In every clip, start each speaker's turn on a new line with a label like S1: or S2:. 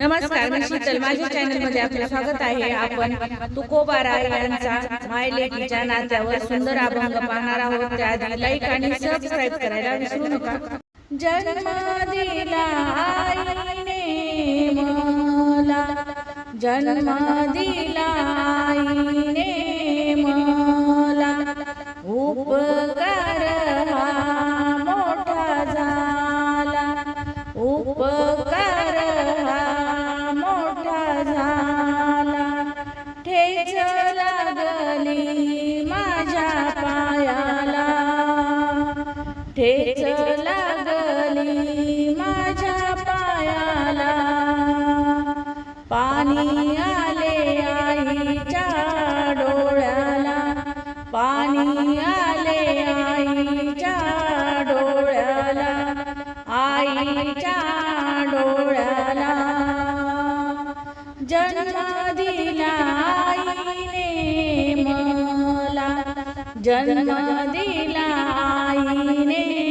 S1: नमस्कार मी शीतल माझ्या चॅनलमध्ये आपलं स्वागत आहे. आपण तुकोबारा यांचा माय लेकीच्या नात्यावर सुंदर अभंग पाहणार आहोत. त्याआधी लाईक आणि सबस्क्राईब करायला विसरू नका. जन्म दिला आईने मला. जन्म दिला ठेच लागली माझ्या पायाला. पाणी आले आईच्या डोळ्याला. पाणी आले आईच्या डोळ्याला. आईच्या डोळ्याला. जन्मादी जन्म दिला आईने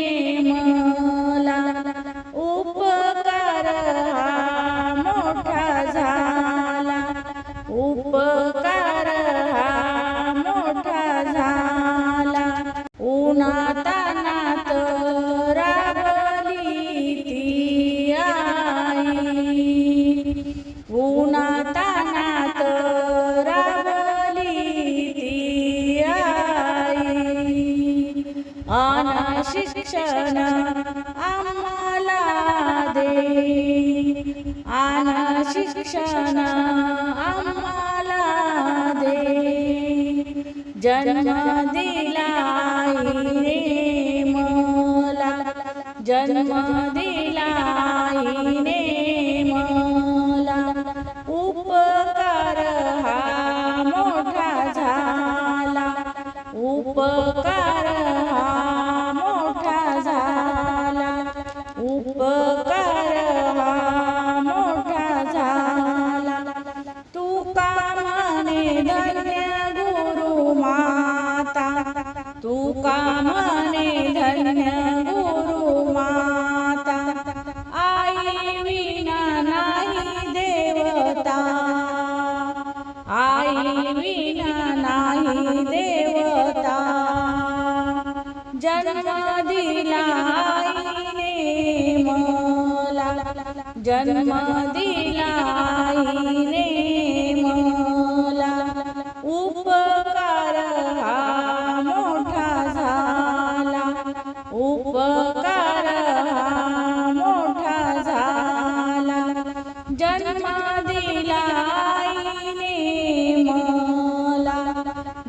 S1: शिक्षण आम्हाला दे. आना शिक्षण आम्हाला दे. जन्म दिला मला जन्म दिला मला उपकार हा मोठा झाला. उपकार तुका कामने धन्य गुरु माता. तुका कामने धन्य गुरु माता. आई विना नाही देवता. आई विना नाही देवता. जन्म दिला आईने मला. जन्म दिला आईने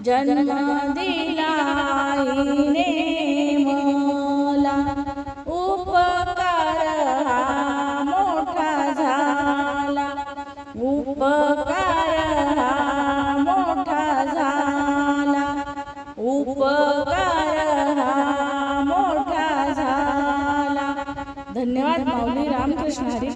S1: जन्म दिला आईने मला उपकार हा मोठा झाला. उपकार हा मोठा झाला. उपकार हा मोठा झाला. धन्यवाद माऊली रामकृष्ण हरी.